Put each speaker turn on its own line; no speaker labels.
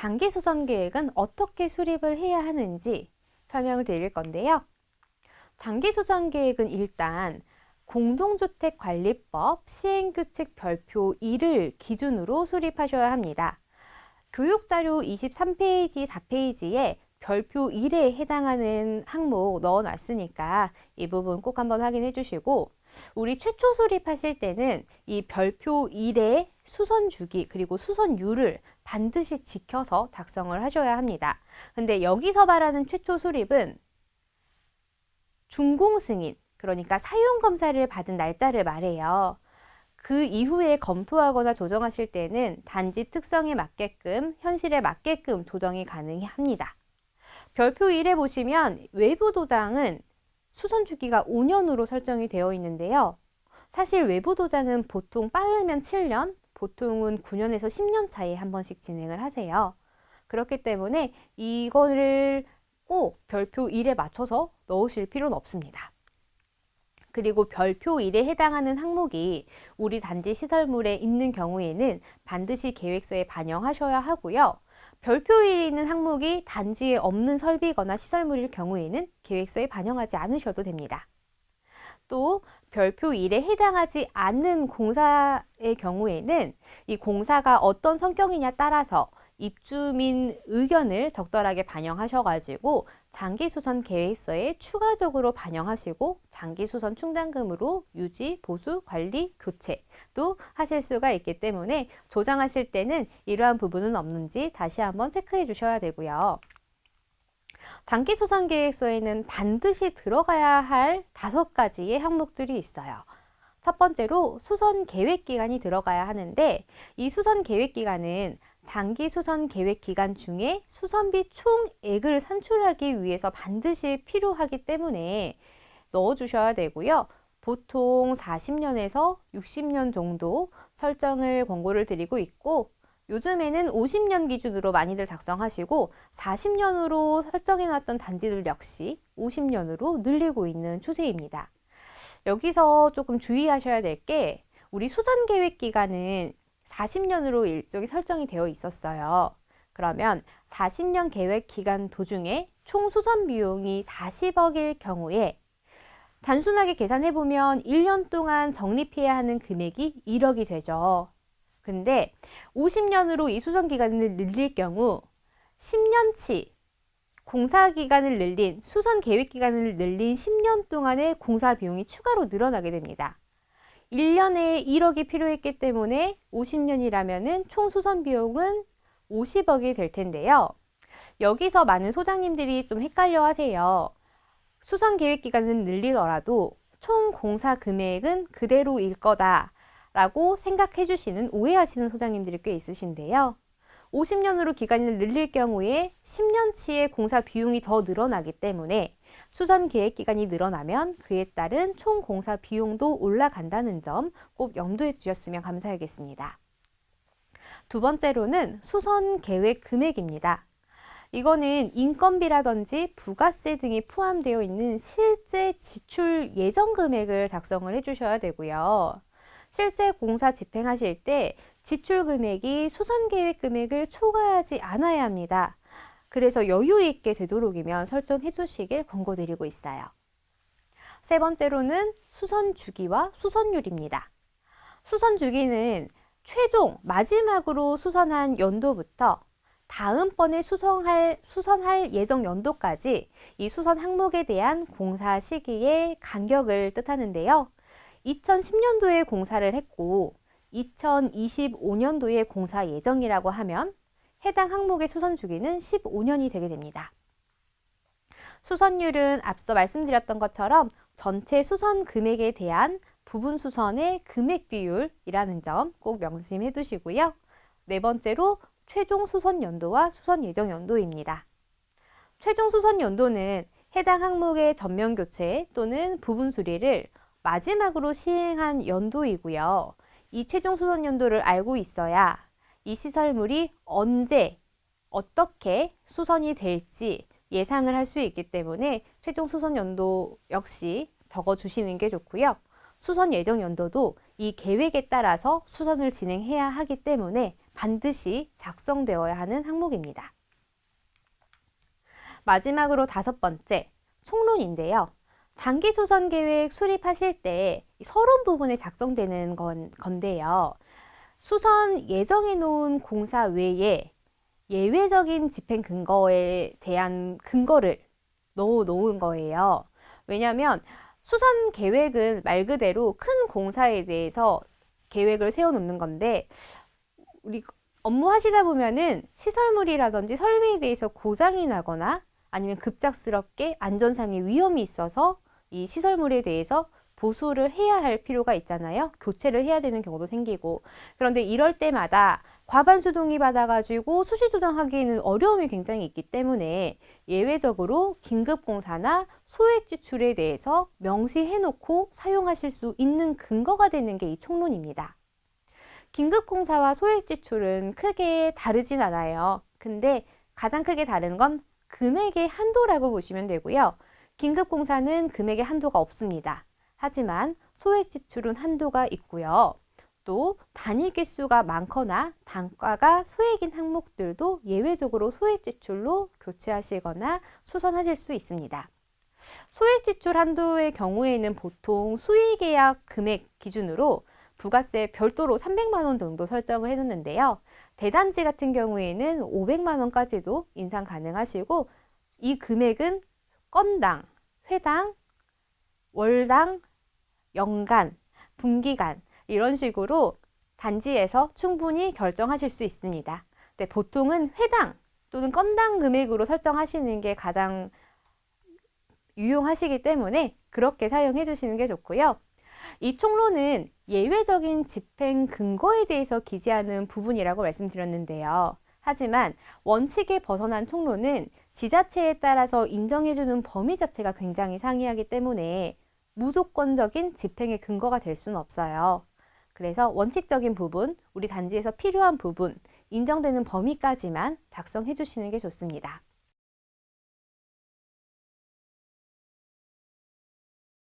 장기 수선 계획은 어떻게 수립을 해야 하는지 설명을 드릴 건데요. 장기 수선 계획은 일단 공동주택관리법 시행규칙 별표 1을 기준으로 수립하셔야 합니다. 교육자료 23페이지, 4페이지에 별표 1에 해당하는 항목 넣어 놨으니까 이 부분 꼭 한번 확인해 주시고 우리 최초 수립하실 때는 이 별표 1의 수선 주기 그리고 수선율을 반드시 지켜서 작성을 하셔야 합니다. 근데 여기서 말하는 최초 수립은 준공 승인, 그러니까 사용 검사를 받은 날짜를 말해요. 그 이후에 검토하거나 조정하실 때는 단지 특성에 맞게끔, 현실에 맞게끔 조정이 가능합니다. 별표 1에 보시면 외부 도장은 수선 주기가 5년으로 설정이 되어 있는데요. 사실 외부 도장은 보통 빠르면 7년, 보통은 9년에서 10년 차에 한 번씩 진행을 하세요. 그렇기 때문에 이거를 꼭 별표 1에 맞춰서 넣으실 필요는 없습니다. 그리고 별표 1에 해당하는 항목이 우리 단지 시설물에 있는 경우에는 반드시 계획서에 반영하셔야 하고요. 별표 1에 있는 항목이 단지에 없는 설비거나 시설물일 경우에는 계획서에 반영하지 않으셔도 됩니다. 또 별표 1에 해당하지 않는 공사의 경우에는 이 공사가 어떤 성격이냐 따라서 입주민 의견을 적절하게 반영하셔가지고 장기수선 계획서에 추가적으로 반영하시고 장기수선 충당금으로 유지, 보수, 관리, 교체도 하실 수가 있기 때문에 조정하실 때는 이러한 부분은 없는지 다시 한번 체크해 주셔야 되고요. 장기수선 계획서에는 반드시 들어가야 할 다섯 가지의 항목들이 있어요. 첫 번째로 수선 계획 기간이 들어가야 하는데 이 수선 계획 기간은 장기 수선 계획 기간 중에 수선비 총액을 산출하기 위해서 반드시 필요하기 때문에 넣어 주셔야 되고요. 보통 40년에서 60년 정도 설정을 권고를 드리고 있고 요즘에는 50년 기준으로 많이들 작성하시고 40년으로 설정해 놨던 단지들 역시 50년으로 늘리고 있는 추세입니다. 여기서 조금 주의하셔야 될 게 우리 수선 계획 기간은 40년으로 일종이 설정이 되어 있었어요. 그러면 40년 계획 기간 도중에 총 수선 비용이 40억일 경우에 단순하게 계산해 보면 1년 동안 적립해야 하는 금액이 1억이 되죠. 근데 50년으로 이 수선 기간을 늘릴 경우 10년치 공사 기간을 늘린 수선 계획 기간을 늘린 10년 동안의 공사 비용이 추가로 늘어나게 됩니다. 1년에 1억이 필요했기 때문에 50년이라면은 총 수선 비용은 50억이 될 텐데요. 여기서 많은 소장님들이 좀 헷갈려 하세요. 수선 계획 기간은 늘리더라도 총 공사 금액은 그대로일 거다. 라고 생각해 주시는 오해하시는 소장님들이 꽤 있으신데요. 50년으로 기간을 늘릴 경우에 10년치의 공사 비용이 더 늘어나기 때문에 수선 계획 기간이 늘어나면 그에 따른 총 공사 비용도 올라간다는 점 꼭 염두에 두셨으면 감사하겠습니다. 두 번째로는 수선 계획 금액입니다. 이거는 인건비라든지 부가세 등이 포함되어 있는 실제 지출 예정 금액을 작성을 해주셔야 되고요. 실제 공사 집행하실 때 지출 금액이 수선 계획 금액을 초과하지 않아야 합니다. 그래서 여유 있게 되도록이면 설정해 주시길 권고드리고 있어요. 세 번째로는 수선 주기와 수선율입니다. 수선 주기는 최종 마지막으로 수선한 연도부터 다음번에 수선할, 수선할 예정 연도까지 이 수선 항목에 대한 공사 시기의 간격을 뜻하는데요. 2010년도에 공사를 했고 2025년도에 공사 예정이라고 하면 해당 항목의 수선 주기는 15년이 되게 됩니다. 수선율은 앞서 말씀드렸던 것처럼 전체 수선 금액에 대한 부분 수선의 금액 비율이라는 점 꼭 명심해 두시고요. 네 번째로 최종 수선 연도와 수선 예정 연도입니다. 최종 수선 연도는 해당 항목의 전면 교체 또는 부분 수리를 마지막으로 시행한 연도이고요. 이 최종 수선 연도를 알고 있어야 이 시설물이 언제 어떻게 수선이 될지 예상을 할 수 있기 때문에 최종 수선 연도 역시 적어 주시는 게 좋고요. 수선 예정 연도도 이 계획에 따라서 수선을 진행해야 하기 때문에 반드시 작성되어야 하는 항목입니다. 마지막으로 다섯 번째, 총론인데요. 장기 조선 계획 수립하실 때 서론 부분에 작성되는 건, 건데요. 수선 예정해 놓은 공사 외에 예외적인 집행 근거에 대한 근거를 넣어 놓은 거예요. 왜냐하면 수선 계획은 말 그대로 큰 공사에 대해서 계획을 세워 놓는 건데 우리 업무 하시다 보면은 시설물이라든지 설비에 대해서 고장이 나거나 아니면 급작스럽게 안전상의 위험이 있어서 이 시설물에 대해서 보수를 해야 할 필요가 있잖아요. 교체를 해야 되는 경우도 생기고. 그런데 이럴 때마다 과반수동이 받아가지고 수시 조정하기에는 어려움이 굉장히 있기 때문에 예외적으로 긴급공사나 소액 지출에 대해서 명시해놓고 사용하실 수 있는 근거가 되는 게 이 총론입니다. 긴급공사와 소액 지출은 크게 다르진 않아요. 근데 가장 크게 다른 건 금액의 한도라고 보시면 되고요. 긴급공사는 금액의 한도가 없습니다. 하지만 소액 지출은 한도가 있고요. 또 단위 개수가 많거나 단가가 소액인 항목들도 예외적으로 소액 지출로 교체하시거나 수선하실 수 있습니다. 소액 지출 한도의 경우에는 보통 수의계약 금액 기준으로 부가세 별도로 300만 원 정도 설정을 해 놓는데요. 대단지 같은 경우에는 500만 원까지도 인상 가능하시고 이 금액은 건당, 회당, 월당, 연간, 분기간 이런 식으로 단지에서 충분히 결정하실 수 있습니다. 네, 보통은 회당 또는 건당 금액으로 설정하시는 게 가장 유용하시기 때문에 그렇게 사용해 주시는 게 좋고요. 이 총론은 예외적인 집행 근거에 대해서 기재하는 부분이라고 말씀드렸는데요. 하지만 원칙에 벗어난 총론은 지자체에 따라서 인정해주는 범위 자체가 굉장히 상이하기 때문에 무조건적인 집행의 근거가 될 수는 없어요. 그래서 원칙적인 부분, 우리 단지에서 필요한 부분, 인정되는 범위까지만 작성해 주시는 게 좋습니다.